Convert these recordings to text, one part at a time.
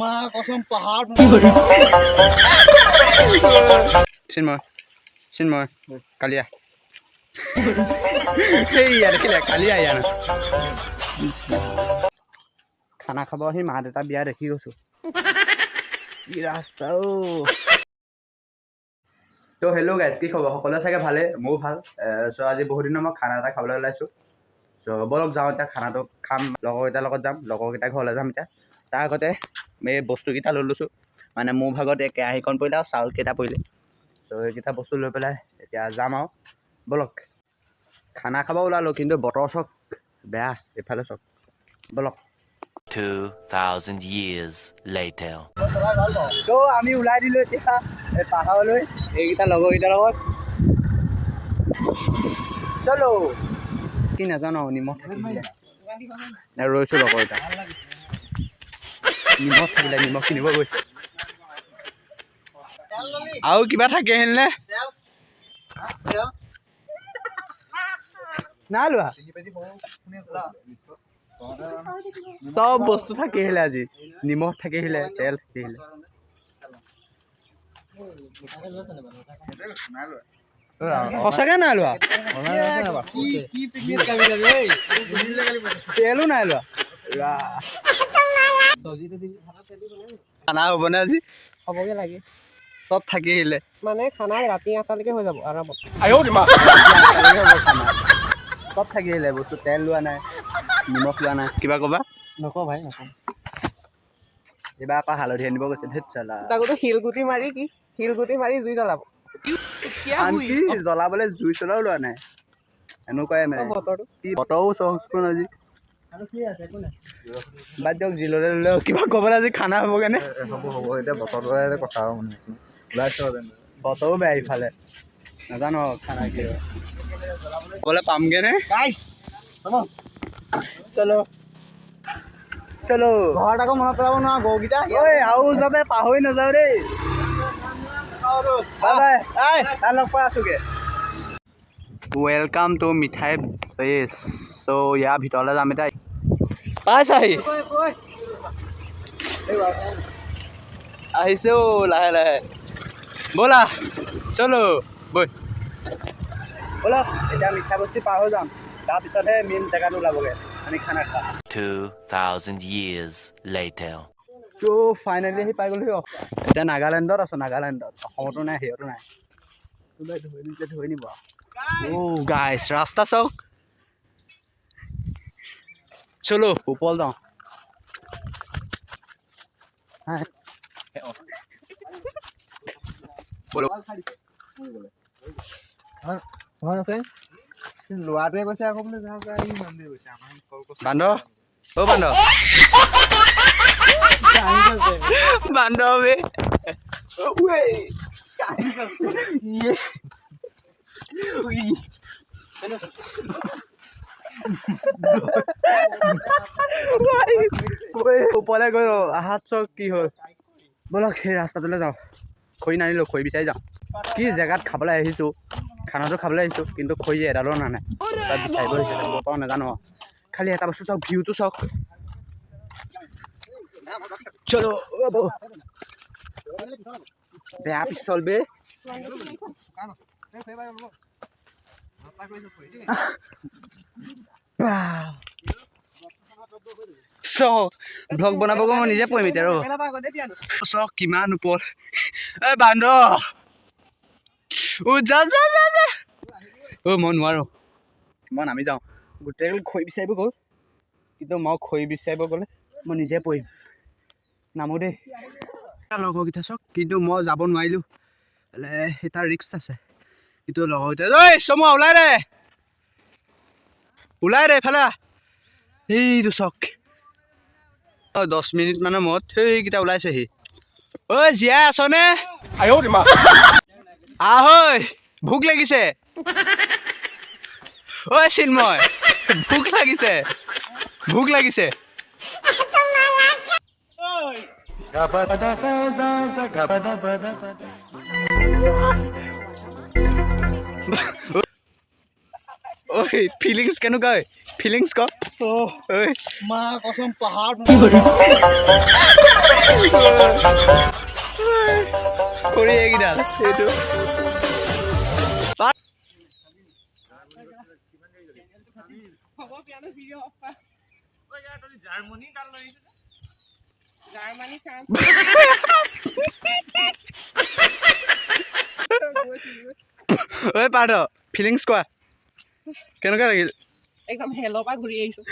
মা কসম পাহাড় চিন্ময় চিন্ময় কালিয়া। দেখিলে কালিয়া ইয়াৰ খানা খাব আহি মা দেউতা বিয়া দেখি গৈছো। কি ৰাস্তা অ' ত' হেল্ল' গাইজ কি খবৰ? সকলোৱে চাগে ভালে? মোৰো ভাল। চ' আজি বহুত দিনৰ মই খানা এটা খাবলৈ ওলাইছোঁ। চ' ব'লক যাওঁ এতিয়া খানাটো খাম। লগৰকেইটাৰ লগত যাম। লগৰকেইটাৰ ঘৰলৈ যাম এতিয়া। তাৰ আগতে এই বস্তুকেইটা লৈ লৈছোঁ। মানে মোৰ ভাগত এই কেৰাহীখন পৰিলে আৰু চাউলকেইটা পৰিলে। চ' এইকেইটা বস্তু লৈ পেলাই এতিয়া যাম আৰু। ব'লক খানা খাব ওলালোঁ কিন্তু বতৰ চক বেয়া এইফালে চক ব'লক। 2,000 years later. ত' আমি ওলাই দিলোঁ এতিয়া এই পাহাৰলৈ এইকেইটা লগৰকেইটাৰ লগত। চলো। কি নাজানো নিমখ ৰৈছোঁ লগৰকেইটা নিমখ থাকিলে নিমখ কিনিব গৈছে। আৰু কিবা থাকে হেনে নাই লোৱা। চব বস্তু থাকিলে আজি। নিমখ থাকিলে তেল থাকিলে সঁচাকে নাই লোৱা। তেলো নাই লোৱা। খানা হ'বনে আজি? হ'বগে লাগে। চব থাকি আহিলে। মানে খানা ৰাতি আঠটালৈকে হৈ যাব আৰামত। চব থাকি আহিলে বস্তু তেল লোৱা নাই নিমখ লোৱা নাই। কিবা ক'বা? নকওঁ ভাই নকওঁ। এইবাৰ আকৌ হালধি আনিব গৈছে ধেত চালা তাকোতো শিলগুটি মাৰি কি? শিলগুটি মাৰি জুই জ্বলাব। জ্বলাবলৈ জুই চলাও লোৱা নাই। এনেকুৱাই মানে। কি বতৰো চকচোন আজি। বাদ দিয়ক যি ল'লে ল'লে কিবা ক'বলৈ আজি খানা হ'ব কেনে? হ'ব হ'ব এতিয়া বতৰটোৰে কথা আৰু মানে ওলাইছ বতৰো বেয়া ইফালে। নাজানো খানা কি ক'বলৈ পামগৈ নে? চলো। চলো। ঘৰত আকৌ মনত পেলাব নোৱাৰা গৰুকেইটা। ঐ আৰু যাতে পাহৰি নাযাওঁ দেই। বাই লগ পাই আছোগে। ৱেলকাম টু মিঠাই প্লেচ চ' ইয়াৰ ভিতৰলৈ যাম এতিয়া। পাইছাহি আহিছেও লাহে লাহে ব'লা চলো বৈ ব'লক এতিয়া মিঠা বস্তি পাৰ হৈ যাম তাৰপিছতহে মেইন জেগাটো ওলাবগৈ আমি খানা খাম 2,000 years later. ত' ফাইনেলি আহি পাই গ'লো এতিয়া নাগালেণ্ডত আছোঁ নাগালেণ্ডত অসমতো নাই সিহঁতো নাই কোনোবাই ধৰি নিছে ধৰি নিব আৰু অ' গাইছ ৰাস্তা চাওক চলো ওপৰ যাওঁ হা। ব'লক। হয় আছে ল'ৰাটোৱে কৈছে আকৌ বোলে যাওঁ যাওঁ ই মানুহে কৈছে আমাৰ কল কৈছে বান্দৰ অ' বান্দৰ বান্দৰ বে ওপৰলৈ গৈ আহাত চক কি হ'ল ব'লক সেই ৰাস্তাটোলৈ যাওঁ খৰি নানিলোঁ খৰি বিচাৰি যাওঁ কি জেগাত খাবলৈ আহিছোঁ খানাটো খাবলৈ আহিছোঁ কিন্তু খৰি এডালো অনা নাই তাত বিচাৰিব আহিছে ক'ৰ পৰা নাজানো খালি এটা বস্তু চাওক ভিউটো চাওক চলো বেয়া পিষ্টল বে চক ব্লগ বনাবগৈ মই নিজে পৰিম এতিয়া ৰ চক কিমান ওপৰত। এ বান্দৰ। অ' যা যা যা যা। অ' মই নোৱাৰোঁ। মই নামি যাওঁ। গোটেই খৰি বিচাৰিব গ'ল। কিন্তু মই খৰি বিচাৰিব গ'লে মই নিজে পৰিম। নামো দেই। লগৰকেইটা চাওক কিন্তু মই যাব নোৱাৰিলোঁ। এটা ৰিক্স আছে। কিন্তু লগৰকেইটা ঐ চমুৱা ওলাই দে। ওলাই আহ। সেইটো চাওক অঁ দহ মিনিটমানৰ মূৰত সেইকেইটা ওলাইছেহি। ঐ জীয়াই আছনে আহৈ ভোক লাগিছে। ঐ চিন্ময় ভোক লাগিছে। ভোক লাগিছে। ঐ ফিলিংছ কেনেকুৱা ঐ ফিলিংছ ক? ঐ মা কসম পাহাৰ খৰি এইকেইডাল এইটো। ঐ পাৰ্থ ফিলিংছ কোৱা? কেনেকুৱা লাগিল? একদম হেলৰ পৰা ঘূৰি আহিছো।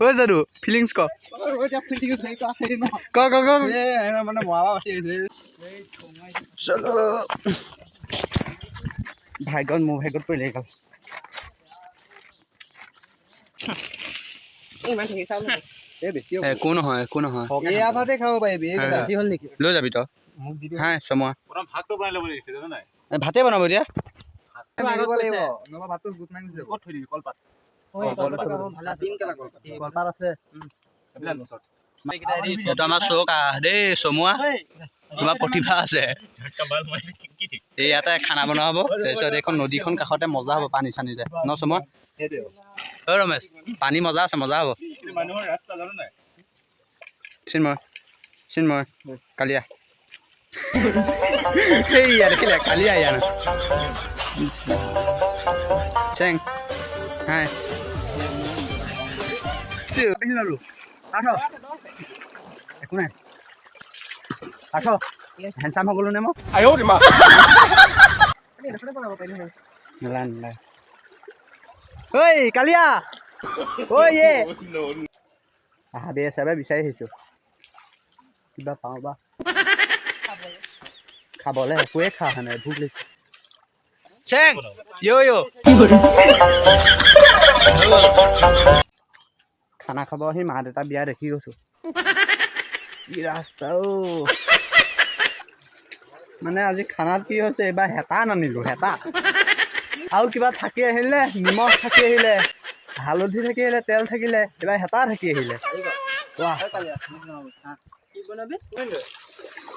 ঐ যাদু ফিলিংছ ক। এতিয়া ফিল্ডিং হেৰি নহয় ক ক ক। মানে মৰাবা বাচি আহিছে চলো। ভাগ্যত মোৰ ভাগ্যত পৰিলে গ'ল ইমান হেৰি চাউল এই বেছি একো নহয় একো নহয়। এয়া ভাতে খাব পাৰিবি হয়, বেছি হ'ল নেকি? লৈ যাবি তই। এ, ভাতে বনাব এইটো আমাৰ চৌকা দেই চমুৱা। তোমাৰ প্ৰতিভা আছে। কাবাল মাৰি কি কি ঠিক এই ইয়াতে খানা বনোৱা হ'ব। তাৰপিছত এইখন নদীখন কাষতে মজা হ'ব পানী চানী যে ন চমুৱা? ঐ ৰমেশ পানী মজা আছে মজা হ'ব। কিন্তু মানুহৰ ৰাস্তা জানো নাই? চিন্ময় চিন্ময় কালিয়া। সেই ইয়াত দেখিলে কালিয়া ইয়াত চেং হাই একো নাই আঠ হেণ্ডচাম হৈ গ'লো নে মই নেলাগে নেলাগে ঐ কালিয়া ঐ এ হাবি চাবে বিচাৰি আহিছোঁ কিবা পাওঁ বা খাবলৈ একোৱে খোৱা হোৱা নাই ভোক লাগিছে। চেং ইয় ইয় খানা খাব আহি মা দেউতা বিয়া দেখি গৈছোঁ। কি ৰাস্তা অ মানে আজি খানাত কি হৈছে এইবাৰ হেতা নানিলোঁ হেতা। আৰু কিবা থাকি আহিলে নিমখ থাকি আহিলে হালধি থাকি আহিলে তেল থাকিলে এইবাৰ হেতা থাকি আহিলে।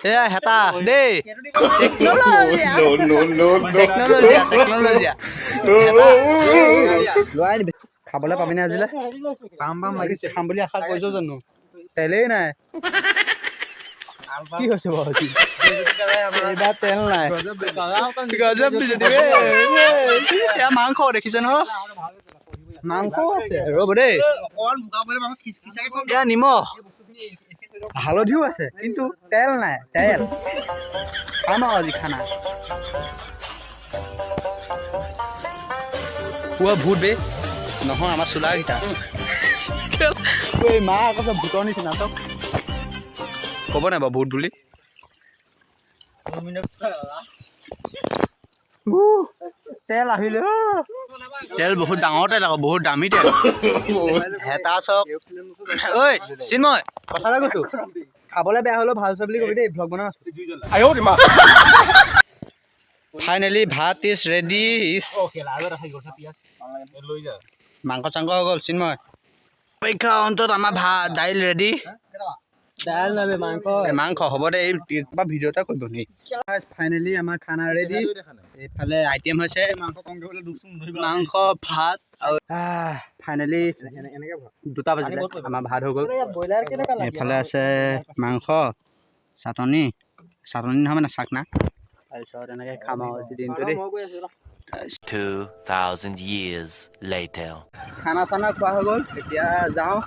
এয়া হেতা দেই। লোৱাই খাবলৈ পাবিনে আজিলে? পাম পাম লাগিছে। খাম বুলি আশা কৰিছ জানো। তেলেই নাই। কি হৈছে বাৰু এইবাৰ তেল নাই। গজব এয়া মাংস দেখিছে নহয়। মাংস আছে। ৰ'ব দেই। নিমখ। হালধিও আছে কিন্তু তেল নাই তেল। খাম আৰু আজি খানা। পুৱা ভূত বে। নহয় আমাৰ চোলাকেইটা এই মা আকৌ ভূতৰ নিচিনা চব। ক'ব নাই বাৰু ভূত বুলি? তেল আহিলে তেল বহুত ডাঙৰ তেল আকৌ বহুত দামী তেল। হেতা চক। ঐ চিন্ময় কথা এটা কৈছো। খাবলৈ বেয়া হ'লেও ভালো হৈছে বুলি কবি দেই ভ্লগ বনাই finally bhat is ready is মাংস চাংস হৈ গ'ল চিন্ময়। পৰীক্ষা অন্তত আমাৰ ভাত দাইল ৰেডি দাইল নাবে মাংস মাংস হ'ব দে এই কিবা ভিডিঅ' এটা কৰিব নি ফাইনেলি আমাৰ খানা ৰেডি এইফালে আইটেম হৈছে মাংস ভাত আৰু ফাইনেলি দুটা বাজিলে আমাৰ ভাত হৈ গ'ল। এইফালে আছে মাংস চাটনি। চাটনি নহয় মানে চাকনা। তাৰপিছত এনেকৈ খাম আৰু দিনটো দেই। কৈ 2,000 years later. খানা চানা খোৱা হৈ গ'ল এতিয়া যাওঁ।